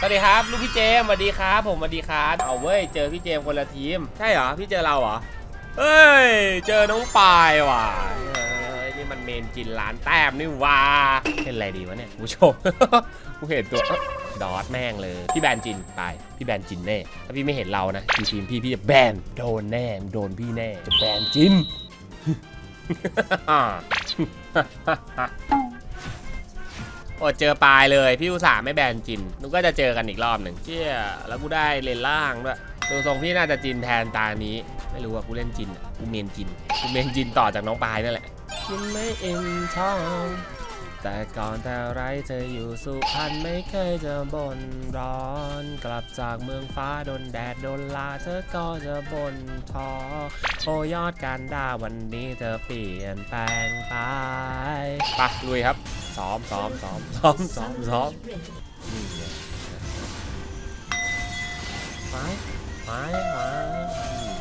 สวัสดีครับลูกพี่เจมสวัสดีครับ ผมสวัสดีครับเอาเว้ยเจอพี่เจมคนละทีม ใช่เหรอพี่เจอเราเหรอเฮ้ยเจอน้องปายว่ะเฮ้ยนี่มันเมนจินร้านแต้มนี่ว่าเป็นอะไรดีวะเนี่ยผู้ชมกูเห็นตัวดอทแม่งเลย พี่แบนจินไปพี่แบนจินแน่ ถ้าพี่ไม่เห็นเรานะทีทีมพี่พี่จะแบนโดนแน่โดนพี่แน่จะแบนจิน โอ้เจอปลายเลยพี่อุตส่าห์ไม่แบนจินนุกก็จะเจอกันอีกรอบหนึ่งเชี่ยแล้วกูได้เลนล่างด้วยดูทรงพี่น่าจะจินแทนตานี้ ไม่รู้ว่ากูเล่นจินอะกูเมนจินกูเมนจินต่อจากน้องปลายนั่นแหละกินไม่เอ็นท้องแต่ก่อนแต่ไรเธออยู่สุพรรณไม่เคยจะบ่นร้อน กลับจากเมืองฟ้าโดนแดดโดนลาเธอก็จะบ่นท้อโอยอดการด่าวันนี้เธอเปลี่ยนแปลงไปไปะลุยครับ ซ้อมซ้อมซ้อมซ้อมซ้อมซ้อมนี่ไงไปไปไปอืม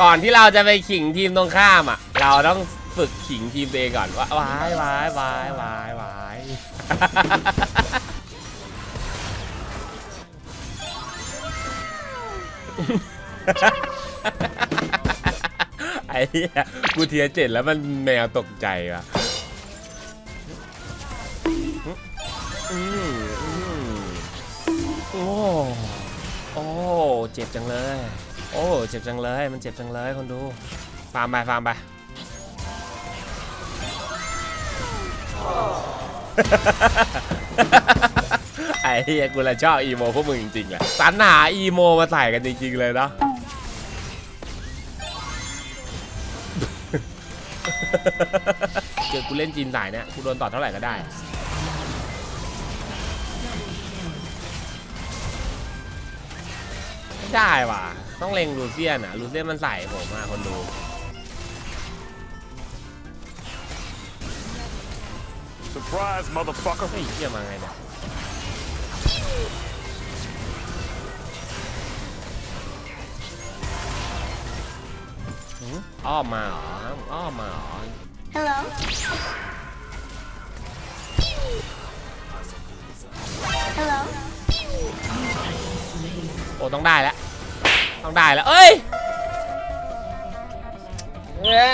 ก่อนที่เราจะไปขิงทีมตรงข้ามอะ เราต้องฝึกขิงทีมตัวเองก่อนว่าวายวายวายวายวายไอ้เหี้ยกูเทียร์เจ็ดแล้วมันแมวตกใจว่ะ อืมอืมโอ้โอ้เจ็บจังเลย โอ้เจ็บจังเลย มันเจ็บจังเลยคนดูฟาร์มไปฟาร์มไปไอ้เฮียกูละชอบอีโมพวกมึงจริงๆแหละสรรหาอีโมมาใส่กันจริงๆเลยเนาะเจอกูเล่นจีนสายเนี่ยกูโดนต่อเท่าไหร่ก็ได้ ไม่ได้ว่ะ ต้องเล็งลูเซียนอะ ลูเซียนมันใส่ผมมาคนดู Surprise, motherfucker. เฮ้ยเที่ยมาไงเนี่ยหืมอ้อมมาเหรออ้อมมาเหรอ Hello? Hello? โอ้ต้องได้แล้ว ต้องได้แล้วเอ้ยอ้า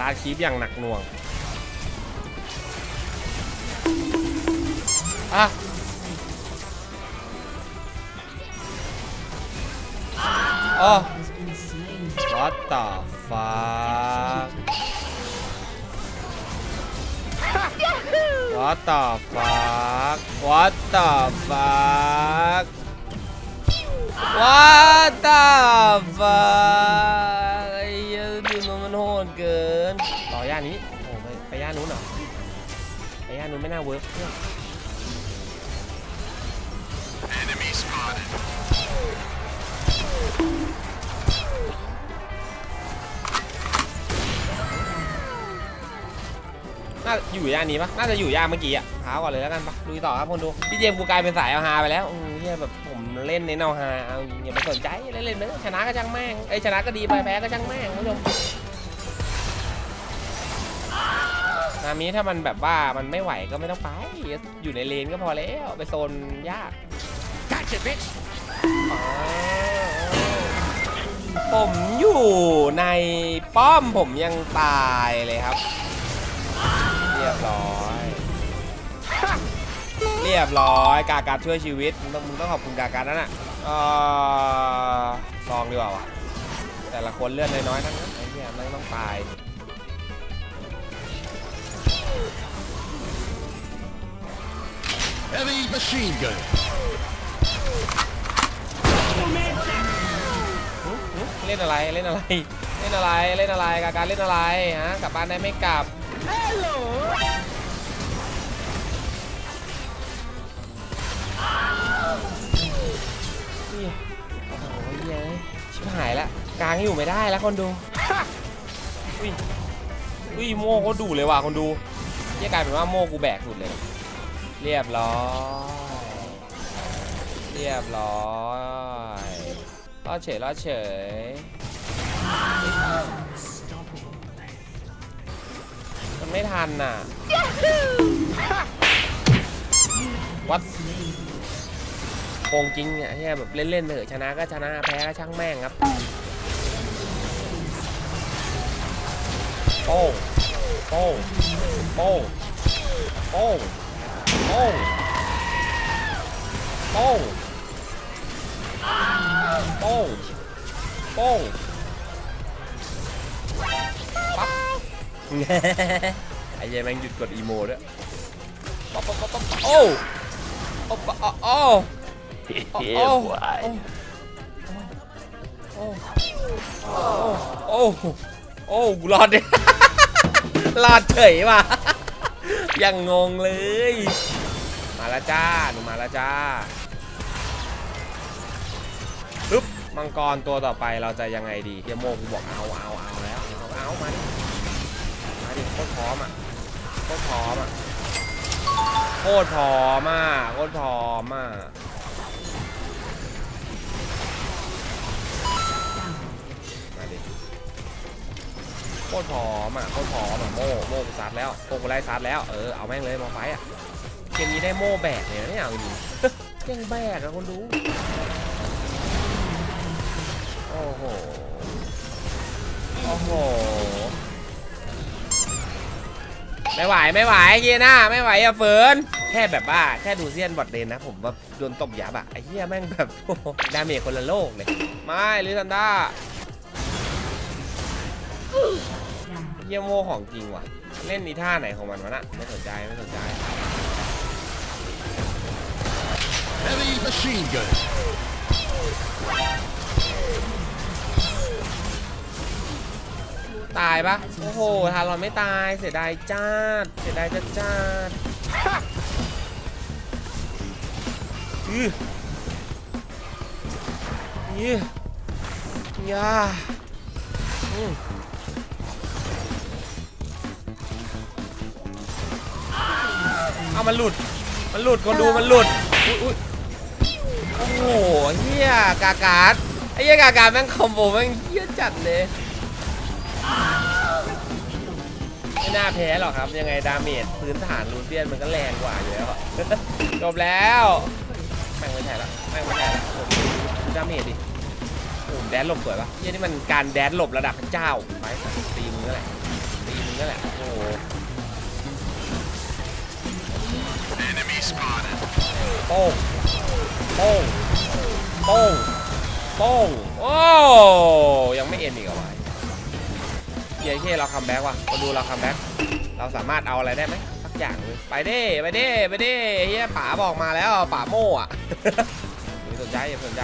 ลาดคีบอย่างหนักหน่วงอะโอ้ What the fuck What the fuck What the fuck What the fuck ไอ้เหี้ยทีมมันโหดเกิน ต่อย่านนี้ โอ้ไปไปย่านนู้นเหรอไปย่านนู้นไม่น่าเวิร์กเพื่อนน่าอยู่ย่านนี้ปะน่าจะอยู่ย่านเมื่อกี้อะเท้าก่อนเลยแล้วกันปะลุยต่อครับคนดู พี่เจมส์กูกลายเป็นสายเอาฮาไปแล้วอืมเหียแบบผม เล่นเน้นเอาฮาเอาอย่าไปสนใจเล่นเล่นเนอะชนะก็ช่างแม่งไอ้ยชนะก็ดีไปแพ้ก็ช่างแม่งคุณผู้ชมนามิถ้ามันแบบว่ามันไม่ไหวก็ไม่ต้องไป อยู่ในเลนก็พอแล้วไปโซนยาก Gotcha, bitch. อ๋อผมอยู่ในป้อมผมยังตายเลยครับ เรียบร้อยเรียบร้อย กาการช่วยชีวิต มึงต้องมึงต้องขอบคุณกาการนั่นน่ะเออลองดีกว่าวะแต่ละคนเลือดน้อยๆทั้งนั้นไอ้เหี้ยไม่งต้องตาย Heavy machine gun. เล่นอะไรเล่นอะไร เล่นอะไรเล่นอะไรกาการเล่นอะไรฮะกลับบ้านได้ไม่กลับนี่ กลางอยู่ไม่ได้แล้วคนดูอุ้ยอุ้ยโม่เขาดุเลยว่ะคนดูเยี่ยกลายเป็นว่าโม่กูแบกสุดเลย เรียบร้อยเรียบร้อยรอดเฉยรอดเฉยมันไม่ทันน่ะวัดโกงจริงอะเฮียแบบเล่นๆเถอะชนะก็ชนะแพ้ก็ช่างแม่งครับ โป้งโป้งโป้งโป้งโป้งโป้งโป้งโป้งปั๊บไอ้เหี้ยแม่งหยุดกดอีโมด้วยปั๊บปั๊บปั๊บโอ้โอ้โอ้โอ้โอ้โอ้ โอ้โอ้โอ้กูรอดดิรอดเฉยว่ะยังงงเลย มาล้วจ้าหนูมาล้วจ้าปึ๊บมังกรตัวต่อไปเราจะยังไงดีเฮียโมกูบอกเอาเอาเอาแล้วเอาเอามาดิมาดิโคตรพร้อมอะโคตรพร้อมอะโคตรพร้อมอะโคตรพร้อมอะ โคตรพอมอะโคตรพอมอะโม่โม่กูซัดแล้วโม่กูไล่ซัดแล้วเออเอาแม่งเลยมาไฟอะเกมนี้ได้โม่แบกเลยนะเนี่ยเอาจริงเก่งแบกอะคนดูโอ้โหโอ้โหไม่ไหวไม่ไหวเฮียหน้าไม่ไหวอะเฟิร์นแค่แบบว่าแค่ดูเซียนบอดเลนนะผมว่าโดนตบยับอะไอ้เหี้ยแม่งแบบดาเมจคนละโลกเลยไม่ลิซันด้า เฮียโมของจริงว่ะ เล่นนีท่าไหนของมันวะน่ะไม่สนใจไม่สนใจ Heavy machine gun. ตายปะโอ้โห ทารอนไม่ตายเสียดายจ้าดเสียดายจ้าจ้าดอือยือยาอืม เอามันหลุด มันหลุดคนดูมันหลุดอุ๊ยอุ๊ยโอ้โหเฮียกากาดไอ้เฮียกากาดแม่งคอมโบแม่งเฮียจัดเลยไม่น่าแพ้หรอกครับยังไงดาเมจพื้นฐานลูเซียนมันก็แรงกว่าอยู่แล้วจบแล้วแม่งไม่ใช่ละแม่งไม่ใช่ละโอ้โหดูดาเมจดิโอ้โหแดนหลบสวยปะเฮียนี่มันการแดนหลบระดับพระเจ้าไปตีมึงนั่นแหละตีมึงนั่นแหละโอ้ โป้งโป้งโป้งโป้งโอ้ยังไม่เอ็นอีกเหรอวะเย้เย่เราคัมแบ็กว่ะมาดูเราคัมแบ็กเราสามารถเอาอะไรได้ไหมสักอย่างเลยไปเด้ไปเด้ไปเด้เฮียป๋าบอกมาแล้วป๋าโม่อะอย่าสนใจอย่าสนใจ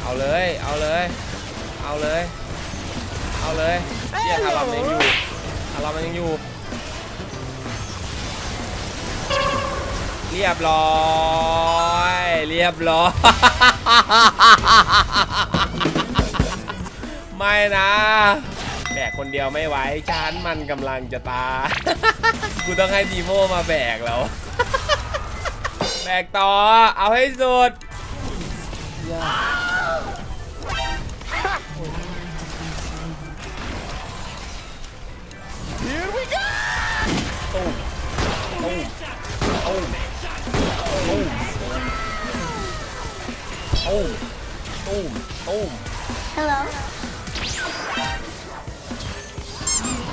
เอาเลยเอาเลย เอาเลย เอาเลยเฮียทารอมยังอยู่ทารอมยังอยู่ เรียบร้อย เรียบร้อย ไม่นะแบกคนเดียวไม่ไหวฉันมันกำลังจะตายกูต้องให้ดีโมมาแบกแล้ว แบกต่อ เอาให้สุด y e ตุ้มตุ้มตุ้ม Hello.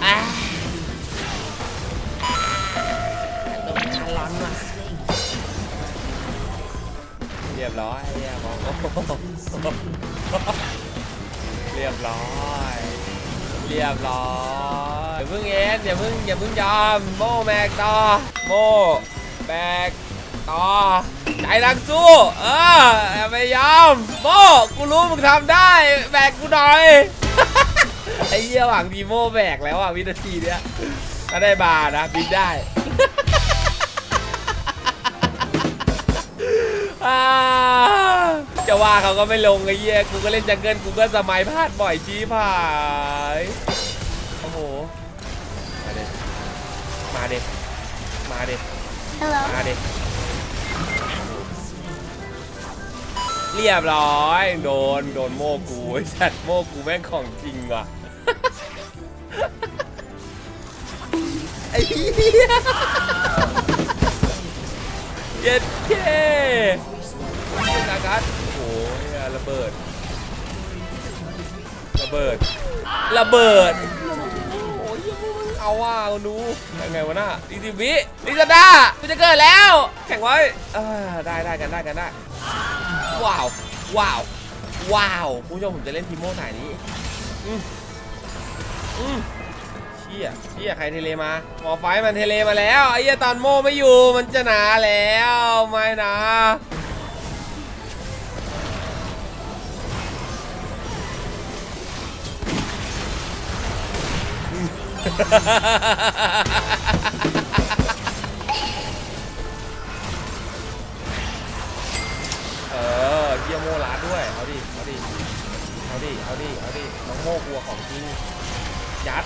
อะตรงนั้นร้อนว่ะเรียบร้อยเรียบร้อยโอ้โหเรียบร้อย เรียบร้อยอย่าเพิ่งเอ็นอย่าเพิ่งอย่าเพิ่งยอมโมแบกต่อโมแบกต่อ ใจรักสู้ เอออย่าไปยอมโมกูรู้มึงทำได้ แบกกูหน่อย ไอ้เหี้ยหวังดีโมแบกแล้วอะวินาทีเนี้ยถ้าได้บาร์นะบินได้อ่าจะว่าเขาก็ไม่ลงไอ้เหี้ยกูก็เล่นจังเกิลกูก็สมัยพลาดบ่อยชี้ผายโอ้โห มาเด็มาเด็มาเด็ Hello. มาเด็ เรียบร้อย โดน โดนโมกูไอ้สัตว์โมกูแม่งของจริงว่ะ ไอ้เหี้ยเย็ดเคนากัสโอ้ยระเบิด ระเบิด ระเบิด โอ้ยเอาว่าดูยังไงวะน่ะอีสิบวิลิซาด้ากูจะเกิดแล้ว แข่งไว้อ่าได้ได้กันได้กันได้ ว้าวว้าวว้าวคุณผู้ชมผมจะเล่นทีโม่สายนี้อืมอืมเชี่ยเชี่ยใครเทเลมาหมอไฟมันเทเลมาแล้วไอ้เหี้ยตอนโม่ไม่อยู่มันจะหนาแล้วไม่นะ เออเยี่ยโม่ร้านด้วย เอาดิ เอาดิ เอาดิ เอาดิ เอาดิ น้องโม่กลัวของจริง ยัด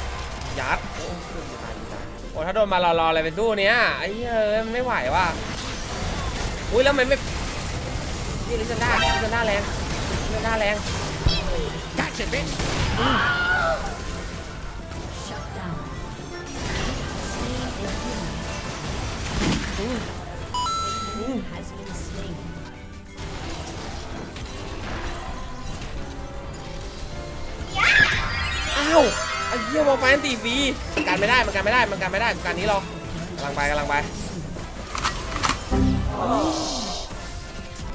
ยัด โอ้ยตายตายโอ้ถ้าโดนมารอรออะไรเป็นตู้เนี้ย ไอ้เหี้ยเอ้ยมันไม่ไหวว่ะ อุ้ยแล้วมันไม่นี่ลิซันด้าลิซันด้าแรงลิซันด้าแรง Gotcha, bitch. Shut down. Slain a าวไอ้เหี้ยมองไฟอันตีฟรีการไม่ได้มันการไม่ได้มันการไม่ได้การนี้หรอกำลังไปกำลังไป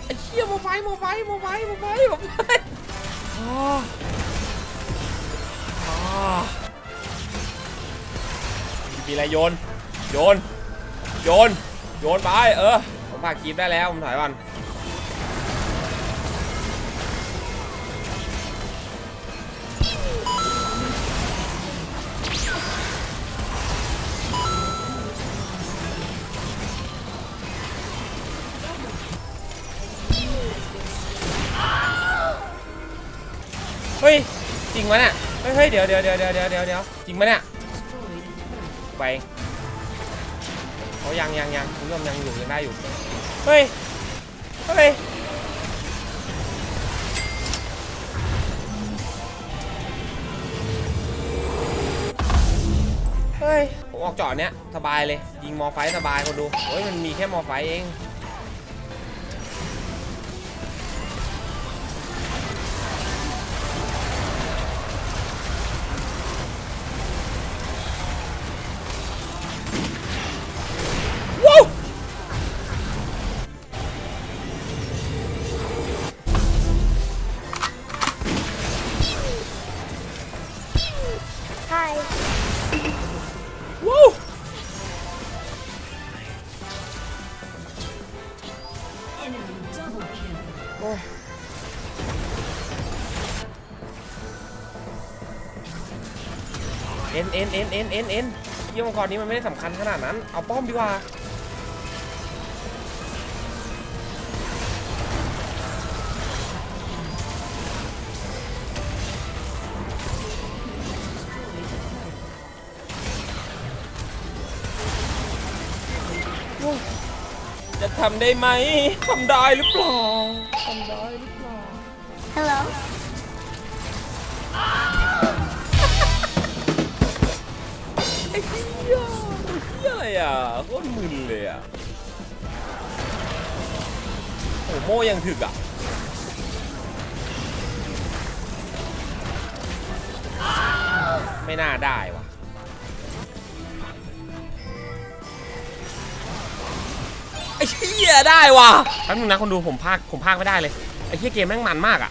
ไอ้เหี้ยมองไฟมองไฟมองไฟมองไฟมองไฟมีอะไรโยน โยน โยน โยนไป เออ ผมพาคีบได้แล้ว ผมถอยก่อน ฮ้ยจริงวะเนี่ยเฮ้ยเฮ้ยเดี๋ยวเดี๋ยวเดี๋ยวเดี๋ยวเดี๋ยวเดี๋ยวเดี๋ยวจริงปะเนี่ยไปเขายังยังยังคุณผู้ชมยังอยู่ยังได้อยู่เฮ้ยเฮ้ยเฮ้ยผมออกจอดเนี้ยสบายเลยยิงมอไฟสบายคนดูเฮ้ยมันมีแค่มอไฟเอง โอ้ยเอ็นเอ็นเอ็นเอ็นเอ็นเอ็นเยี่ยมงกรนี้มันไม่ได้สำคัญขนาดนั้น เอาป้อมดีกว่า ทำได้ไหมทำได้หรือเปล่าทำได้หรือเปล่า Hello. ไอ้เหี้ยเหี้ยอะไรอะโคตรมึนเลยอะโอ้โม่ยังถึกอะไม่น่าได้ว่ะ ไอ้เหี้ยได้ว่ะแป๊บนึงนะคนดูผมพากผมพากไม่ได้เลยไอ้เหี้ยเกมแม่งมันมากอะ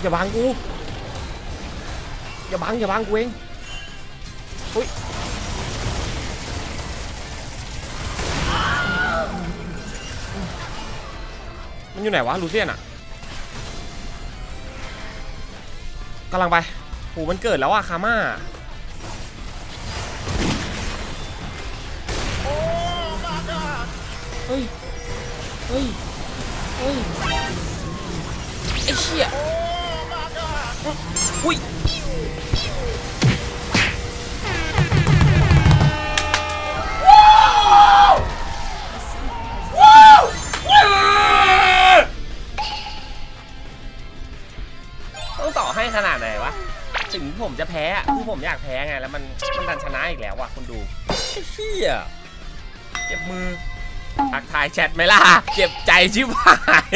อย่าบังกู อย่าบังอย่าบังกูเองอุ้ย อยู่ไหนวะลูเซียนอะกำลังไปโหมันเกิดแล้วอะคาม่าเฮ้ย เฮ้ย เฮ้ย ไอ้เชี่ยอุ้ย ผมจะแพ้อะคือผมอยากแพ้ไงแล้วมันมันดันชนะอีกแล้วว่ะคุณดูเฮียเจ็บมือทักทายแชทไหมล่ะเจ็บใจชิบหาย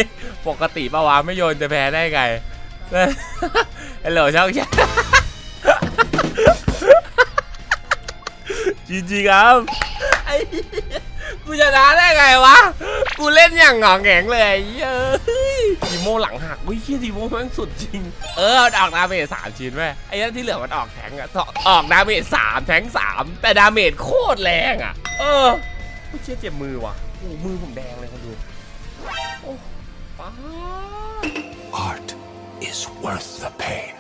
ปกติปะวะไม่โยนจะแพ้ได้ไงฮัลโหลช่องแชทจริงๆครับกูชนะได้ไงวะ กูเล่นอย่างหงอแงงเลยเย้ย ดีโมหลังหักอุ้ยเฮียดีโมแม่งสุดจริง เออมันออกดาเมจสามชิ้นไหมไอ้นั่นที่เหลือมันออกแทงอะออกดาเมจสามแทงสามแต่ดาเมจโคตรแรงอะเออไม่เชี่ยเจ็บมือว่ะโอ้มือผมแดงเลยคนดูโอ้ป้า Art is worth the pain.